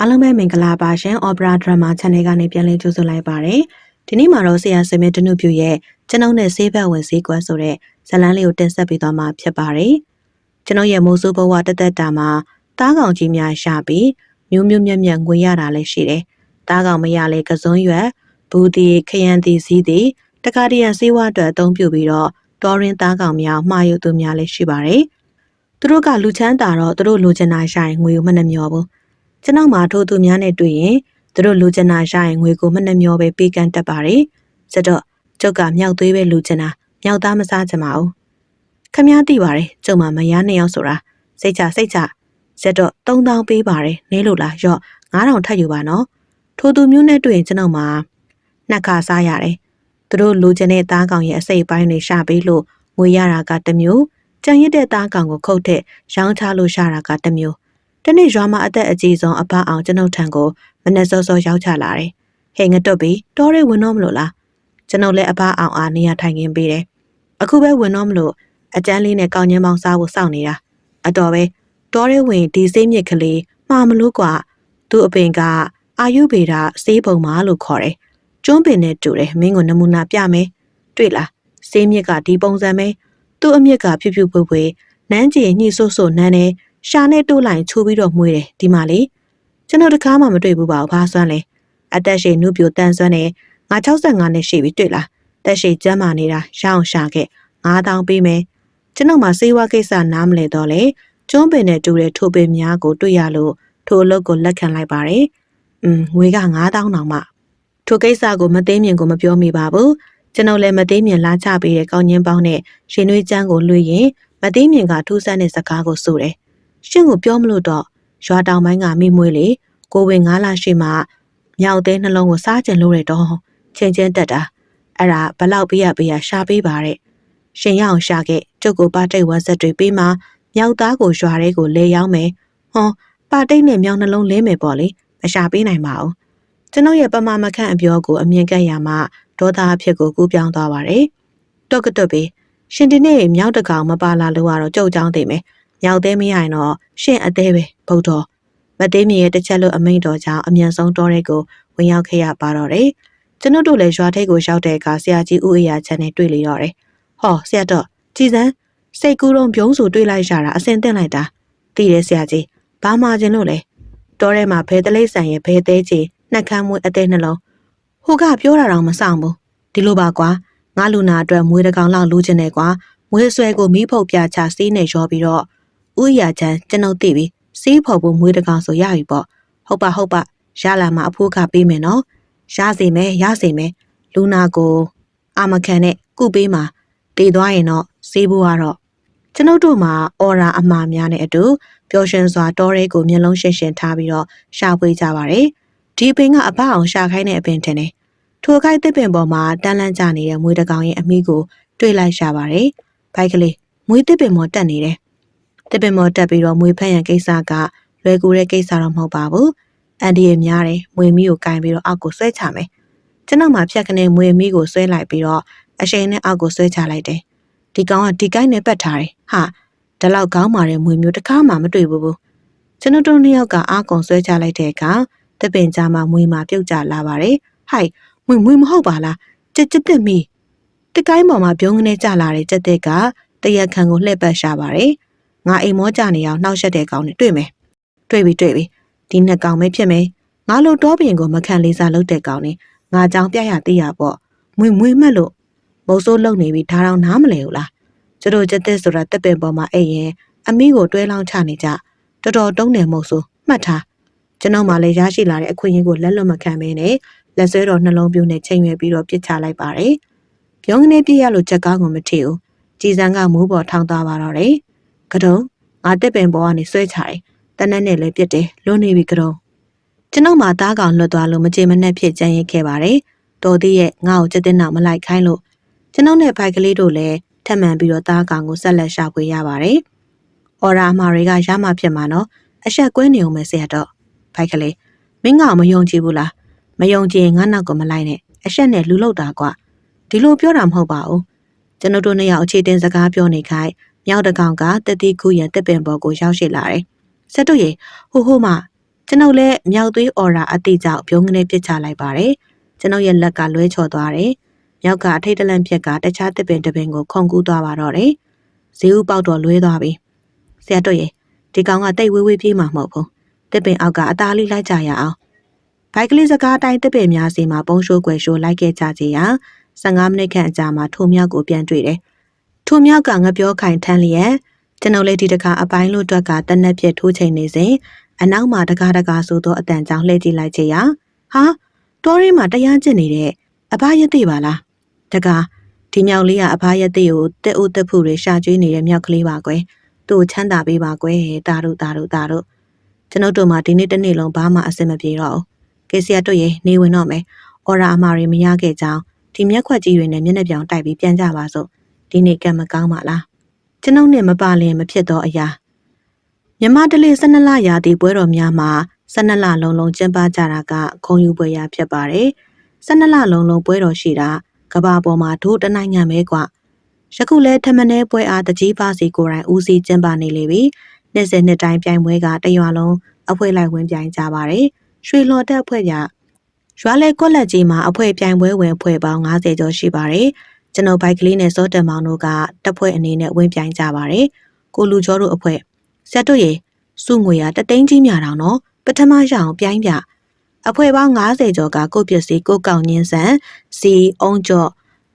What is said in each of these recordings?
အားလုံးပဲမင်္ဂလာပါရှင် Opera Drama Channel ကနေပြန်လည်ကြိုဆိုလိုက်ပါတယ်ဒီနေ့မှာတော့ဆရာစမင်းတနုပြရဲ့ကျွန်ုပ်နဲ့ဆေးဘက်ဝင်ဆေးကွက်ဆိုတဲ့ဇာတ်လမ်းလေးကိုတင်ဆက်ပေးသွားမှာဖြစ်ပါတယ်ကျွန်တော်ရဲ့မိုးစိုးဘဝတသက်တာမှာတားကောင်ကြီးများရှာပြီးမျိုးမျိုးမြက်မြက်ငွေရတာလည်းရှိတယ်တားကောင်မရလဲကစွန်းရွက်ဘူးတီခရမ်းတီစည်းတီတခါတရံဆေးဝါးအတွက်အသုံးပြုပြီးတော့တော်ရင်တားကောင်များမှားယူသူများလည်းရှိပါတယ်သူတို့ကလူချမ်းသာတော့သူတို့လိုချင်တာရှာရင်ငွေကိုမနှမျောဘူး ကျွန်တော်မှာထိုးသူများနဲ့တွေ့ရင်သူတို့လူချင်တာရရင်ငွေကိုမနှမျောပဲပေးကမ်းတတ်ပါတယ်။စတော့ကျုပ်ကမြောက်သွေးပဲလူချင်တာမြောက်သားမစားချင်ပါဘူး။ခမည်းသိပါတယ်ကျုပ်မှမယားနှစ်ယောက်ဆိုတာစိတ်ချစိတ်ချစတော့3000ပေးပါတယ်နဲလို့လားရော့9000ထပ်ယူပါနော်။ထိုးသူမျိုးနဲ့တွေ့ရင်ကျွန်တော်မှာနှစ်ခါစားရတယ်။သူတို့လူချင်တဲ့သားကောင်ရဲ့အစိတ်အပိုင်းတွေရှာပေးလို့ငွေရတာကတစ်မျိုးကြံရစ်တဲ့သားကောင်ကိုခုတ်တဲ့ရောင်းချလို့ရှာတာကတစ်မျိုး တနေ့ရွာမှာအသက်အကြီးဆုံးအပအောင်ကျွန်ုပ်ထံကိုမနဲ့စောစောရောက်ချလာတယ်။ဟဲ့ငတွတ်ပြီတော်ရဲဝင်တော့မလို့လား။ကျွန်ုပ်လည်းအပအောင်အားနေရာထိုင်ခင်းပေးတယ်။အခုပဲဝင်တော့မလို့အကျန်းလေးနဲ့ကောင်းချင်းပေါင်းစားဖို့စောင့်နေတာ။အတော်ပဲတော်ရဲဝင်ဒီစိမ့်မြစ်ကလေးမှားမလို့ကွာ။သူ့အပင်ကအာယုဗေဒစေးပုံမာလို့ခေါ်တယ်။ကျွန်းပင်နဲ့တူတယ်မင်းကိုနမူနာပြမယ်။တွေ့လား။စေးမြစ်ကဒီပုံစံပဲ။သူ့အမြစ်ကဖြူဖြူဖွေဖွေနန်းကျင်ညှိဆို့ဆို့နန်းနေ။ ရှာနဲ့တိုးလိုက်ချိုးပြီးတော့မှုေးတယ်ဒီမှာလေကျွန်တော်တကားမှမတွေ့ဘူးပါဘူးဘာစွမ်းလဲအသက်ရှိနုပြိုတန်စွမ်းနဲ့ငါ65နဲ့ရှိပြီတွေ့လားတက်ရှိကျမ်းမာနေတာရအောင်ရှာခဲ့9000ပေးမယ်ကျွန်တော်မှစေဝါကိစ္စနားမလဲတော့လေကျွန်းပင်နဲ့တူတဲ့ထိုးပင်များကိုတွေ့ရလို့ထိုအလုပ်ကိုလက်ခံလိုက်ပါတယ်อืมငွေက9000တောင်မှထိုကိစ္စကိုမသိမြင်ကိုမပြောမိပါဘူးကျွန်တော်လည်းမသိမြင်လာချပေးတဲ့ကောင်းချင်းပေါင်းနဲ့ရှင်နွေးချမ်းကိုလွှဲရင်မသိမြင်ကထူးဆန်းတဲ့စကားကိုဆိုတယ် ရှင့်ကိုပြောမလို့တော့ရွာတောင်ပိုင်းကမိမွေးလေကိုဝင်ငါးလရှိမှမြောက်သေးနှလုံးကိုစားကျင်လို့ရတော့ချင်းချင်းတက်တာအဲ့ဒါဘလောက်ပေးရပေးရရှာပေးပါတဲ့ရှင်ရအောင်ရှာခဲ့ကျုပ်ကိုပါတိတ်ဝက်ဆက်တွေပေးမှမြောက်သားကိုရွာထဲကိုလဲရောက်မယ်ဟောပါတိတ်နဲ့မြောက်နှလုံးလဲမယ်ပေါ့လေမရှာပေးနိုင်ပါဘူးကျွန်ုပ်ရဲ့ပမာမခန့်အပြောကိုအမြင်ကပ်ရမှဒေါသအဖြစ်ကိုကူးပြောင်းသွားပါတယ်တော့ကတွတ်ပေးရှင်ဒီနေ့မြောက်တကောင်မပါလာလို့ကတော့ကြုတ်ကြောင်းသိမယ် မြောက်သေးမရရင်တော့ရှင့်အသေးပဲဗုဒ္ဓမသေးမြင်ရဲ့တစ်ချက်လို့အမိန့်တော်ကြောင့်အမြန်ဆုံးတော်ရဲကိုဝင်ရောက်ခဲ့ရပါတော့တယ်ကျွန်တော်တို့လည်းရွာထိပ်ကိုရောက်တဲ့အခါဆရာကြီးဦးအေးရချန်နဲ့တွေ့လေတော့တယ်ဟောဆရာတော့ကြည်စမ်းစိတ်ကူးတော့ပြုံးဆိုတွေ့လိုက်ရတာအစင်တင်လိုက်တာတည်တယ်ဆရာကြီးဘာမှခြင်းလို့လဲတော်ထဲမှာဘဲတလိမ့်ဆန်ရဲ့ဘဲသေးချေနှက်ခမ်းမွေးအသေးနှလုံးဟိုကပြောတာတော့မဆောင်ဘူးဒီလိုပါကွာငါလူနာအတွက်မွေးတကောင်လောက်လူချင်တယ်ကွာမွေးဆွဲကိုမီးဖုတ်ပြချစီးနေရောပြီးတော့ ဥရချမ်းကျွန်ုပ်သိပြီစေးဖော်ဖို့မွေးတကောင်ဆိုရပြီပေါ့ဟုတ်ပါဟုတ်ပါရလာမှာအဖိုးကပေးမယ်နော်ရစေမယ်ရစေမယ်လူနာကိုအာမခံနဲ့ကုပေးမှာတည်သွားရင်တော့စေးဖို့ကတော့ကျွန်ုပ်တို့မှာအော်ရာအမှားများနဲ့အတူပျော်ရွှင်စွာတောရဲကိုမျက်လုံးရှင်းရှင်းထားပြီးတော့ရှာဖွေကြပါတယ်ဒီပင်ကအပအောင်ရှာခိုင်းတဲ့အပင်ထင်တယ်ထိုခိုက်တစ်ပင်ပေါ်မှာတန်းလန်းကျနေတဲ့မွေးတကောင်ရဲ့အမိကိုတွေ့လိုက်ရှာပါတယ်ဘိုက်ကလေးမွေးတစ်ပင်ပေါ်တက်နေတယ် တစ်ပင်မော်တက်ပြီးတော့မွေဖက်ရန်ကိစ္စကလွယ်ကူတဲ့ကိစ္စတော့မဟုတ်ပါဘူးအန်ဒီရများတယ်မွေမီကိုကင်ပြီးတော့အောက်ကိုဆွဲချမယ်ကျွန်တော်မှဖြတ်ကနေမွေမီကိုဆွဲလိုက်ပြီးတော့အရှိန်နဲ့အောက်ကိုဆွဲချလိုက်တယ်ဒီကောင်ကဒီကိုင်းနဲ့ပတ်ထားတယ်ဟာဒီလောက်ကောင်းပါတဲ့မွေမျိုးတစ်ခါမှမတွေ့ဘူးဘူးကျွန်တော်တို့နှစ်ယောက်ကအာကုံဆွဲချလိုက်တဲ့အခါတပင်ကြားမှာမွေမှာပြုတ်ကျလာပါတယ်ဟိုက်မွေမွေမဟုတ်ပါလားကြက်ကြက်တက်မီတကိုင်းပေါ်မှာပြုံးကနေကျလာတဲ့ကြက်တဲ့ကတရက်ခံကိုလှည့်ပတ်ရှာပါတယ် ငါအိမ်မောကြနေအောင်နှောက်ရက်တဲ့ကောင်နဲ့တွေ့မယ်တွေ့ပြီတွေ့ပြီဒီနှစ်ကောင်ပဲဖြစ်မယ်ငါလိုတော့ပြင်ကိုမခံလေးစားလုပ်တဲ့ကောင်နဲ့ငါကြောင်ပြရသေးရပေါ့မွေမွေမှတ်လို့မုံစိုးလုံနေပြီဒါတော့နားမလဲဘူးလားကျတို့ကျက်တဲ့ဆိုတာတက်ပင်ပေါ်မှာအဲ့ရင်အမိကိုတွဲလောင်းချနေကြတော်တော်တုံးတယ်မဟုတ်ဆိုမှတ်ထားကျွန်တော်မှလည်းရရှိလာတဲ့အခွင့်အရေးကိုလက်လွတ်မခံဘဲနဲ့လက်ဆွဲတော်နှလုံးပြိုးနဲ့ချိန်ရွယ်ပြီးတော့ပြစ်ချလိုက်ပါတယ်ပြုံးကနေပြည့်ရလို့ချက်ကားကိုမထီဘူးကြည်စံကမိုးပေါ်ထောင်းသွားပါတော့တယ် ကတုံငါတက်ပင်ပေါ်ကနေဆွဲချတယ်တနက်နဲ့လည်းပြစ်တယ်လွန်နေပြီကတုံကျွန်ုပ်မှသားကောင်လွတ်သွားလို့မကြေမနက်ဖြစ်ကြံရစ်ခဲ့ပါတယ်တော်သေးရဲ့ငါ့ကိုချက်တဲ့နောက်မလိုက်ခိုင်းလို့ကျွန်ုပ်နဲ့ဖိုက်ကလေးတို့လည်းထပ်မံပြီးတော့သားကောင်ကိုဆက်လက်ရှာဖွေရပါတယ်အော်ရာအမာတွေကရမှဖြစ်မှာနော်အဆက်ကွဲနေအောင်ပဲဆရာတော့ဖိုက်ကလေးမင်းကမယုံကြည်ဘူးလားမယုံကြည်ရင်ငါနောက်ကိုမလိုက်နဲ့အဆက်နဲ့လူလောက်တာကွာဒီလိုပြောတာမဟုတ်ပါဘူးကျွန်တော်တို့နှစ်ယောက်အခြေတင်စကားပြောနေခိုင်း မြောက်တကောင်ကတက်တီကူရန်တက်ပင်ပေါ်ကိုရောက်ရှိလာတယ်။ဆက်တို့ရေဟိုဟိုမှကျွန်ုပ်လည်းမြောက်သွေးအော်ရာအတိကြောင့်ပြုံးကနေပစ်ချလိုက်ပါတယ်ကျွန်ုပ်ရဲ့လက်ကလွဲချော်သွားတယ်မြောက်ကအထိတ်တလန့်ဖြစ်ကတခြားတစ်ပင်တစ်ပင်ကိုခုန်ကူးသွားပါတော့တယ်ဈေးဥပေါက်တော့လွဲသွားပြီဆရာတို့ရေဒီကောင်ကတိတ်ဝေးဝေးပြေးမှာမဟုတ်ဘူးတစ်ပင်အောက်ကအသားလေးလိုက်ကြရအောင်ဘိုက်ကလေးစကားအတိုင်းတစ်ပင်များစီမှာပုံရှိုးကွယ်ရှိုးလိုက်ခဲ့ကြကြရာ15မိနစ်ခန့်အကြာမှာထိုမြောက်ကိုပြန်တွေ့တယ် ထိုမြောက်ကငပြောခိုင်ထမ်းလျက်ကျွန်ုပ်လည်းဒီတခါအပိုင်းလို့အတွက်ကတနက်ပြည့်ထိုးချိန်နေစဉ်အနောက်မှာတကားတကာဆိုသောအတန်ကြောင့်လှည့်ကြည့်လိုက်ချေရာဟာတောရင်းမှာတရားကျင့်နေတဲ့အဘယသိပါလားတကားဒီမြောက်လေးကအဘယသိကိုတက်ဦးတက်ဖို့တွေရှာကျွေးနေတဲ့မြောက်ကလေးပါကွယ်သူ့ချမ်းသာပေးပါကွယ်တာတို့တာတို့တာတို့ကျွန်ုပ်တို့မှဒီနေ့တစ်နေ့လုံးဘာမှအဆင်မပြေတော့ဘူးကေစီယာတို့ရေနေဝင်တော့မယ်အော်ရာအမာတွေမရခဲ့ကြောင်းဒီမျက်ခွက်ကြီးတွေနဲ့မျက်နှာပြောင်တိုက်ပြီးပြန်ကြပါစို့ ဒီနေ့ကံမကောင်းပါလားကျွန်ုပ်နဲ့မပါလင်မဖြစ်တော့အရာမြမတလေး12လရာသီပွဲတော်များမှာ12လလုံးလုံးကျင်းပကြတာကခုံယူပွဲရာဖြစ်ပါတယ်12လလုံးလုံးပွဲတော်ရှိတာကဘာပေါ်မှာဒို့တနိုင်ငံပဲကွယခုလဲထမနဲပွဲအားတကြီးပါစီကိုယ်တိုင်ဦးစီးကျင်းပနေလေပြီနှစ်စဉ်နှစ်တိုင်းပြိုင်ပွဲကတရွာလုံးအဖွဲ့လိုက်ဝင်ပြိုင်ကြပါတယ်ရွှေလော်တက်အဖွဲ့ကရွာလေကွက်လက်ကြီးမှာအဖွဲ့ပြိုင်ပွဲဝင်အဖွဲ့ပေါင်း90ကျော်ရှိပါတယ် ကျွန်တော်ဘိုက်ကလေးနဲ့စောတက်မောင်တို့ကတပ်ဖွဲ့အနေနဲ့ဝင်ပြိုင်ကြပါတယ်ကိုလူကျော်တို့အဖွဲ့ဆက်တို့ရေစုငွေရတသိန်းကြီးများတော့နော်ပထမရအောင်ပြိုင်းပြအဖွဲ့ပေါင်း90ကျော်ကကိုပစ္စည်းကိုကောက်ညင်းဆန်စီအုံကျော်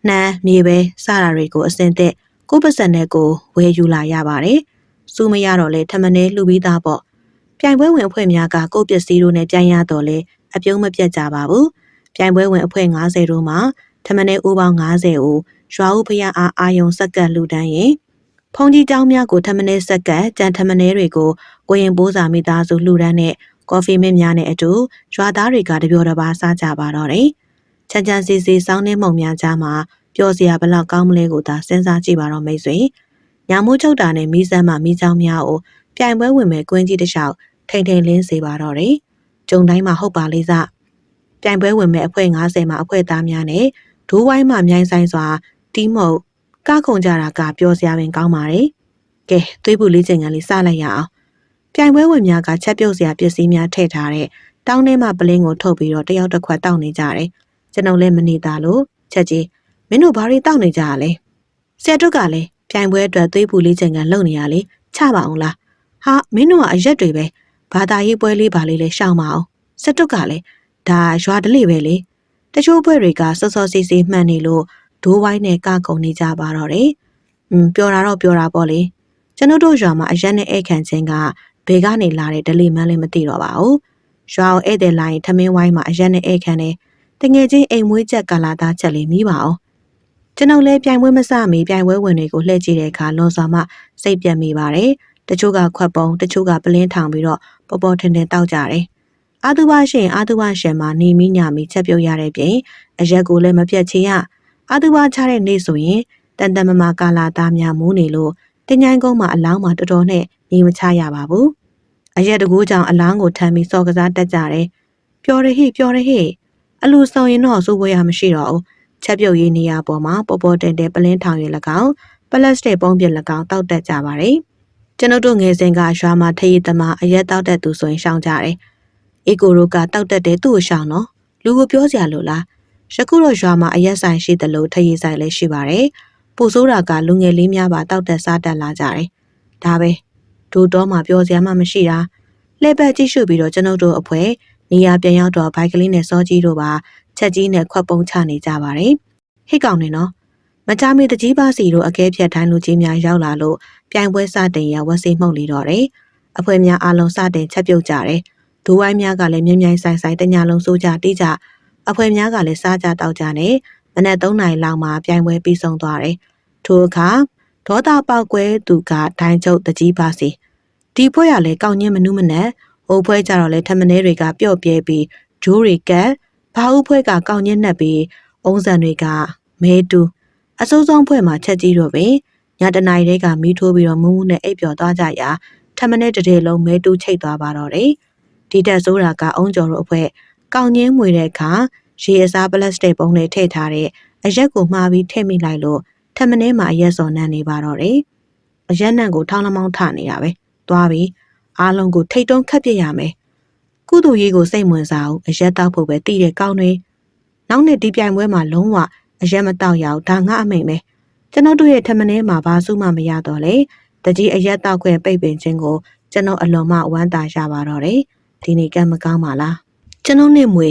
နှမ်းမြေပဲစတာတွေကိုအစင်သက်ကိုပစံနဲ့ကိုဝယ်ယူလာရပါတယ်စုမရတော့လေထမနေလှူပြီးသားပေါ့ပြိုင်ပွဲဝင်အဖွဲ့များကကိုပစ္စည်းတို့နဲ့ပြိုင်ရတော့လေအပြုံးမပြတ်ကြပါဘူးပြိုင်ပွဲဝင်အဖွဲ့90တို့မှာ ထမနေဦးပေါင်း90ဦးရွာဦးဖရအားအာယုံစက်ကတ်လူတန်းရင်ဖုန်ကြီးเจ้าများကိုထမနေစက်ကတ်ကြံထမနေတွေကိုကိုရင်ပိုးစာမိသားစုလှူဒန်းတဲ့ကော်ဖီမင်းများနဲ့အတူရွာသားတွေကတပြောတပါစားကြပါတော့တယ်။ချမ်းချမ်းစီစီစောင်းနေမှုံများကြားမှာပျော်စရာဘလောက်ကောင်းမလဲကိုသာစဉ်းစားကြည့်ပါတော့မိတ်ဆွေ။ညာမိုးချုပ်တာနဲ့မိစမ်းမှမိเจ้าများကိုပြိုင်ပွဲဝင်မဲ့ကွင်းကြီးတစ်လျှောက်ထိန်ထိန်လင်းစေပါတော့တယ်။ဂျုံတိုင်းမှာဟုတ်ပါလိမ့်စ။ပြိုင်ပွဲဝင်မဲ့အဖွဲ့90မှာအဖွဲ့သားများနဲ့ ဒိုးဝိုင်းမှမြိုင်ဆိုင်စွာတီးမုတ်ကခုန်ကြတာကပျော်စရာပင်ကောင်းပါတယ်။ကဲသွေးပူလေးချိန်ကလေးစလိုက်ရအောင်။ပြိုင်ပွဲဝင်များကချက်ပြုတ်စရာပစ္စည်းများထည့်ထားတဲ့တောင်းထဲမှာပလင်းကိုထုတ်ပြီးတော့တယောက်တစ်ခွက်တောက်နေကြတယ်။ကျွန်ုပ်လည်းမနေတာလို့ချက်ကြီးမင်းတို့ဘာတွေတောက်နေကြရလဲ။ဆရာတို့ကလည်းပြိုင်ပွဲအတွက်သွေးပူလေးချိန်ကလုံနေရလေချပါအောင်လား။ဟာမင်းတို့ကအရက်တွေပဲဘာသာရေးပွဲလေးပါလေးလဲရှောင်းမအောင်။စတုကလည်းဒါရွာတလေးပဲလေ။ တချို့ဘွဲတွေကစောစောစီစီမှန်နေလို့ဒိုးဝိုင်းနဲ့ကကုံနေကြပါတော့တယ်။อืมပြောတာတော့ပြောတာပေါ့လေ။ကျွန်တို့ရွာမှာအရက်နဲ့ဧည့်ခံခြင်းကဘေကနေလာတဲ့ဒလီမန်းလည်းမသိတော့ပါဘူး။ရွာအောင်ဧည့်သည်လာရင်ထမင်းဝိုင်းမှာအရက်နဲ့ဧည့်ခံတယ်။တငယ်ချင်းအိမ်မွေးချက်ကာလာသားချက်လေးမိပါအောင်။ကျွန်ုပ်လည်းပြိုင်ပွဲမစမီပြိုင်ပွဲဝင်တွေကိုလှည့်ကြည့်တဲ့အခါလွန်စွာမှစိတ်ပြတ်မိပါတယ်။တချို့ကခွက်ပုံတချို့ကပလင်းထောင်ပြီးတော့ပေါ်ပေါ်ထင်ထင်တောက်ကြတယ်။ အာသူဘရှင်အာသူဘရှင်မှာနေမိညမိချက်ပြုတ်ရတဲ့ပြင်အရက်ကိုလည်းမပြတ်ချင်ရအာသူဘချတဲ့နေ့ဆိုရင်တန်တမမကာလာသားများမူးနေလို့တင်ញိုင်းကုန်းမှာအလောင်းမှာတော်တော်နဲ့နေမချရပါဘူး။အရက်တကူကြောင့်အလောင်းကိုထမ်းပြီးစော်ကစားတက်ကြတယ်။ပျော်ရဟိပျော်ရဟိအလူဆောင်ရင်တော့စိုးဝဲရမရှိတော့ဘူး။ချက်ပြုတ်ရေးနေရပေါ်မှာပေါ်ပေါ်တင်တင်ပလင်းထောင်ရ၎င်းပလတ်စတစ်ပုံးပြ၎င်းတောက်တက်ကြပါတယ်။ကျွန်ုပ်တို့ငယ်စဉ်ကရွာမှာထရီသမားအရက်တောက်တက်သူဆိုရင်ရှောင်ကြတယ်။ အေကိုရိုကတောက်တက်တယ်သူ့ကိုရှောင်နော်။လူကိုပြောစရာလို့လား။ယခုတော့ရွာမှာအရက်ဆိုင်ရှိတယ်လို့ထရီဆိုင်လည်းရှိပါတယ်။ပိုဆိုးတာကလူငယ်လေးများပါတောက်တက်စားတက်လာကြတယ်။ဒါပဲဒိုတော့မှပြောစရာမှမရှိတာလှည့်ပတ်ကြည့်ရှုပြီးတော့ကျွန်ုပ်တို့အဖွဲနေရာပြန်ရောက်တော့ဘိုက်ကလေးနဲ့စောကြီးတို့ပါချက်ကြီးနဲ့ခွက်ပုံချနေကြပါတယ်ဟိတ်ကောင်နေနော်မကြမီတကြီးပါစီတို့အကဲဖြတ်ထိုင်းလူကြီးများရောက်လာလို့ပြိုင်ပွဲစတင်ရဝက်စီမှုတ်လီတော့တယ်အဖွဲများအားလုံးစတင်ချက်ပြုတ်ကြတယ် ဒိုးဝိုင်းများကလည်းမြင်မြိုင်ဆိုင်ဆိုင်တညာလုံးစိုးကြတိကြအဖွဲများကလည်းစားကြတောက်ကြနဲ့မနက်3နာရီလောက်မှပြိုင်ပွဲပြီးဆုံးသွားတယ်။ထိုအခါဒေါသပေါက်ကွဲသူကဒိုင်းချုပ်တကြီးပါစီဒီဖွဲရလဲကောင်းညင်းမနူးမနဲ့ဟိုဖွဲကြတော့လဲထမင်းတွေကပျော့ပြဲပြီးဂျိုးတွေကဘာဟုဖွဲကကောင်းညင်းနှက်ပြီးအုံးစံတွေကမဲတူအစိုးဆုံးဖွဲ့မှာချက်ကြီးတော့ပဲညတနာရီတွေကမီးထိုးပြီးတော့မူးမူးနဲ့အိပ်ပျော်သွားကြရာထမင်းတဲ့တဲလုံးမဲတူချိတ်သွားပါတော့တယ်။ ဒီတက်ဆိုးတာကအုံးကျော်တို့အဖွဲ့ကောင်းညင်းမွေတဲ့အခါရေအစားပလတ်စတစ်ပုံးတွေထည့်ထားတဲ့အရက်ကိုမှားပြီးထည့်မိလိုက်လို့ထမင်းထဲမှာအရက်စော်နှံ့နေပါတော့တယ်။အရက်နှံ့ကိုထောင်းလမောင်းထနေတာပဲ။သွားပြီ။အားလုံးကိုထိတ်တုံးခတ်ပြစ်ရမယ်။ကုသိုလ်ရေးကိုစိတ်ဝင်စားအောင်အရက်တောက်ဖို့ပဲတည်တဲ့ကောင်းတွေနောက်နှစ်ဒီပြိုင်ပွဲမှာလုံးဝအရက်မတောက်ရအောင်ဒါငါအမိန်ပဲကျွန်တော်တို့ရဲ့ထမင်းမှာဘာစုမှမရတော့လေတကြီးအရက်တောက်ခွင့်ပိတ်ပင်ခြင်းကိုကျွန်တော်အလွန်မှဝမ်းသာရပါတော့တယ် ဒီနေ့ကံမကောင်းပါလားကျွန်တော်နဲ့မွေ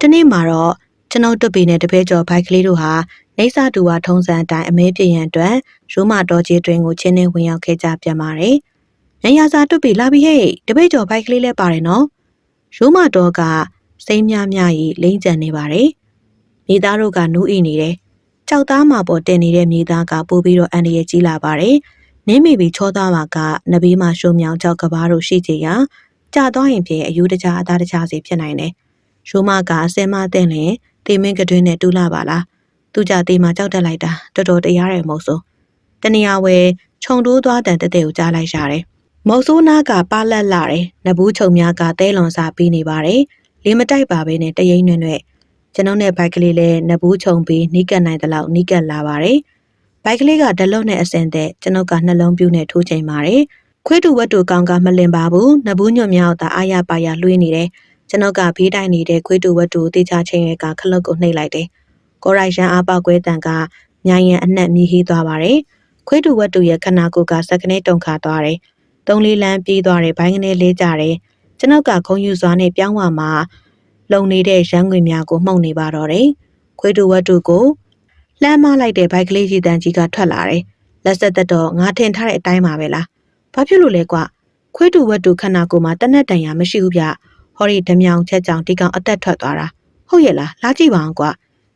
တနေ့မှာတော့ကျွန်တော်တွပီနဲ့တပည့်ကျော်ဘိုက်ကလေးတို့ဟာနေစာတူဝါထုံးစံအတိုင်းအမဲပြည့်ရန်အတွက်ရိုးမတော်ကြီးတွင်ကိုချင်းနှင်းဝင်ရောက်ခဲ့ကြပြန်ပါတယ်။ညရစာတွပီလာပြီဟဲ့တပည့်ကျော်ဘိုက်ကလေးလည်းပါတယ်နော်။ရိုးမတော်ကစိမ့်များများကြီးလိမ့်ကြံနေပါတယ်။မိသားတို့ကနူးအိနေတယ်။ကြောက်သားမှာပေါ်တင်နေတဲ့မိသားကပို့ပြီးတော့အန်ဒီရဲ့ကြီးလာပါတယ်။နင်းမိပြီးချောသားမှာကနဘေးမှာရှုံမြောင်ကြောက်ကဘာတို့ရှိကြရာ ကြာသွားရင်ဖြင့်အယူတကြားအသားတကြားစီဖြစ်နိုင်တယ်။ရိုးမကအစင်မတဲ့လင်တေမင်းကတွင်းနဲ့တူလာပါလား။သူကြတေးမှာကြောက်တက်လိုက်တာတော်တော်တရားတယ်မဟုတ်ဆို။တနေရာဝဲခြုံတိုးသွားတန်တက်တဲ့ကိုကြားလိုက်ရတယ်။မုတ်ဆိုးနာကပါလက်လာတယ်။နဘူးချုံများကတဲလွန်စားပြီးနေပါတယ်။လေးမတိုက်ပါပဲနဲ့တရိမ့်နှွဲ့နှွဲ့ကျွန်ုပ်နဲ့ဘိုက်ကလေးလည်းနဘူးချုံပြီးနီးကပ်နိုင်တဲ့လောက်နီးကပ်လာပါတယ်။ဘိုက်ကလေးကဒလုံးနဲ့အစင်တဲ့ကျွန်ုပ်ကနှလုံးပြူးနဲ့ထိုးချိန်ပါတယ်။ ခွေးတူဝတ်တူကောင်းကမလင်ပါဘူး။နဘူးညွတ်မြောက်တာအာရပါရလွှေးနေတယ်။ကျွန်ုပ်ကဖေးတိုင်းနေတဲ့ခွေးတူဝတ်တူတေချာချင်းရဲ့ကခလုတ်ကိုနှိပ်လိုက်တယ်။ကိုရိုက်ရန်အားပေါက်ကွဲတန်ကမြိုင်ရန်အနှက်မြည်ဟီးသွားပါတယ်။ခွေးတူဝတ်တူရဲ့ခနာကိုကစက်ကနေတုန်ခါသွားတယ်။သုံးလေးလမ်းပြေးသွားတယ်ဘိုင်းကနေလေးကြတယ်။ကျွန်ုပ်ကခုံယူစွာနဲ့ပြောင်းဝမှာလုံနေတဲ့ရန်ငွေများကိုမှုန်နေပါတော့တယ်။ခွေးတူဝတ်တူကိုလှမ်းမလိုက်တဲ့ဘိုက်ကလေးကြီးတန်ကြီးကထွက်လာတယ်။လက်ဆက်သက်တော့ငါထင်ထားတဲ့အတိုင်းပါပဲလား။ ဘာဖြစ်လို့လဲကွ။ခွေးတူဝတ်တူခနာကိုမှတနက်တန်ရမရှိဘူးဗျ။ဟောဒီဓမြောင်ချက်ကြောင်ဒီကောင်အသက်ထွက်သွားတာ။ဟုတ်ရဲ့လားလာကြည့်ပါအောင်ကွ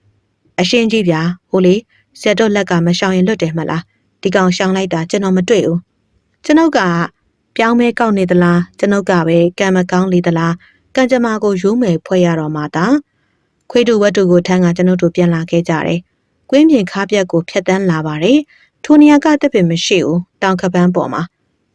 ။အရှင်းကြီးဗျာဟိုလေဆက်တော့လက်ကမရှောင်ရင်လွတ်တယ်မလား။ဒီကောင်ရှောင်လိုက်တာကျွန်တော်မတွေ့ဘူး။ကျွန်ုပ်ကပြောင်းမဲကောက်နေသလားကျွန်ုပ်ကပဲကံမကောင်းလေသလားကံကြမ္မာကိုယူမယ်ဖွဲ့ရတော့မှတာခွေးတူဝတ်တူကိုထမ်းကကျွန်ုပ်တို့ပြန်လာခဲ့ကြတယ်။ကွင်းပြင်ခါပြက်ကိုဖျက်တန်းလာပါတယ်။ထိုနေရာကတက်ပင်မရှိဘူးတောင်ခပန်းပေါ်မှာ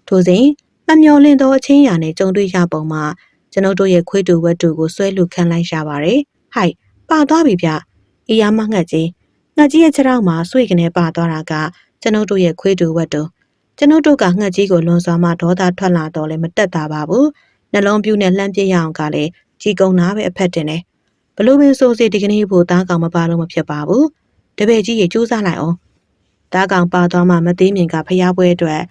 ထိုစဉ်မမျော်လင့်သောအချင်းရာနဲ့ကြုံတွေ့ရပုံမှာကျွန်ုပ်တို့ရဲ့ခွေးတူဝတ်တူကိုဆွဲလူခံလိုက်ရပါတယ်။ဟိုက်ပါသွားပြီဗျ။အေးရမငှက်ကြီးငှက်ကြီးရဲ့ခြေထောက်မှာဆွေကနေပါသွားတာကကျွန်ုပ်တို့ရဲ့ခွေးတူဝတ်တူကျွန်ုပ်တို့ကငှက်ကြီးကိုလွန်စွာမှဒေါသထွက်လာတော့လည်းမတက်တာပါဘူး။နှလုံးပြူးနဲ့လှမ်းပြရအောင်ကလည်းကြီးကုံနာပဲအဖက်တင်တယ်။ဘလို့ပင်ဆိုစီဒီကနေ့ဖို့သားကောင်မပါလို့မဖြစ်ပါဘူး။တပည့်ကြီးရေစူးစမ်းလိုက်အောင်။သားကောင်ပါသွားမှမသေးမြင်ကဖျားပွဲအတွက်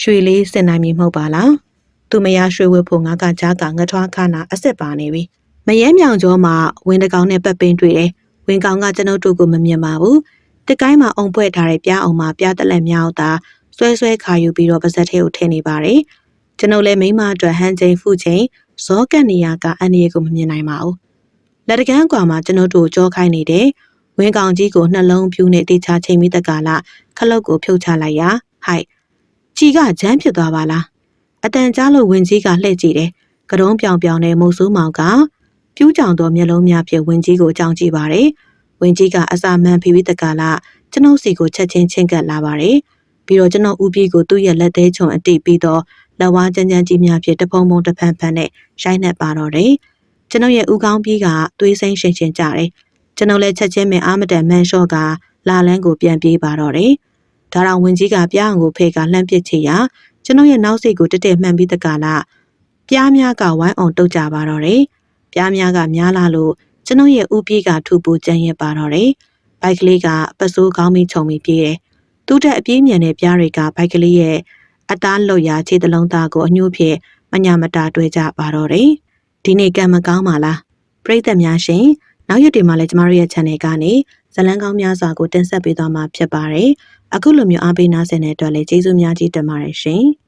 ရွှေလေးစင်နိုင်မည်မဟုတ်ပါလား။သူမယားရွှေဝဲဖို့ငါကကြားကငထွားခါနာအစ်စ်ပါနေပြီ။မရဲမြောင်ကျော်မှာဝင်းတကောင်နဲ့ပတ်ပင်းတွေ့တယ်။ဝင်းကောင်ကကျွန်ုပ်တို့ကိုမမြင်ပါဘူး။တကိုင်းမှာအုံဖွဲ့ထားတဲ့ပြားအောင်မှာပြားတက်လက်မြောက်တာဆွဲဆွဲခါယူပြီးတော့ပါဇက်ထဲကိုထည့်နေပါတယ်။ကျွန်ုပ်လည်းမိမအတွက်ဟန်ချိန်ဖူချိန်ဇောကတ်နေရကအန်ဒီရဲ့ကိုမမြင်နိုင်ပါဘူး။လက်တကန်းကွာမှာကျွန်ုပ်တို့ကြောခိုင်းနေတယ်။ဝင်းကောင်ကြီးကိုနှလုံးပြူးနဲ့တေချာချိန်ပြီးတက္ကလာခလုတ်ကိုဖြုတ်ချလိုက်ရာဟိုက် ကြီးကဂျမ်းဖြစ်သွားပါလား။အတန်ကြားလို့ဝင်းကြီးကလှည့်ကြည့်တယ်။ကတုံးပြောင်ပြောင်နဲ့မုတ်ဆိုးမောင်ကပြူးကြောင်သောမျက်လုံးများဖြင့်ဝင်းကြီးကိုကြောင်ကြည့်ပါတယ်။ဝင်းကြီးကအစာမှန်ဖိပြီးတက္ကလာကျွန်ုပ်စီကိုချက်ချင်းချင်းကပ်လာပါတယ်။ပြီးတော့ကျွန်တော်ဦးပြေကိုသူ့ရဲ့လက်သေးချုံအတိပြီးတော့လက်ဝါးကြမ်းကြမ်းကြီးများဖြင့်တဖုံဖုံတဖန်ဖန်နဲ့ရိုက်နှက်ပါတော့တယ်။ကျွန်ုပ်ရဲ့ဦးကောင်းပြေးကသွေးစိမ့်ရှင်ရှင်ကြတယ်။ကျွန်ုပ်လည်းချက်ချင်းပဲအာမတန်မန်လျှော့ကလာလန်းကိုပြန်ပြေးပါတော့တယ်။ ဒါတောင်ဝင်ကြီးကပြားအောင်ကိုဖေကလှမ်းပစ်ချေရာကျွန်ုပ်ရဲ့နောက်စိတ်ကိုတက်တက်မှန်ပြီးတကလာပြားများကဝိုင်းအောင်တုတ်ကြပါတော့တယ်။ပြားများကများလာလို့ကျွန်ုပ်ရဲ့ဦးပြေးကထူပူကြမ်းရပါတော့တယ်။ဘိုက်ကလေးကပစိုးကောင်းပြီးခြုံပြီးပြေးတယ်။သူ့တက်အပြေးမြန်တဲ့ပြားတွေကဘိုက်ကလေးရဲ့အသားလွတ်ရာခြေတလုံးသားကိုအညှို့ဖြင့်မညာမတာတွဲကြပါတော့တယ်။ဒီနေ့ကံမကောင်းပါလား။ပရိသတ်များရှင်နောက်ရက်တွေမှာလည်းကျမတို့ရဲ့ channel ကနေ ဇလန်းကောင်းများစွာကိုတင်ဆက်ပေးသွားမှာဖြစ်ပါတယ်။အခုလိုမျိုးအားပေးနာဆင်တဲ့အတွက်လည်းကျေးဇူးများကြီးတင်ပါတယ်ရှင်။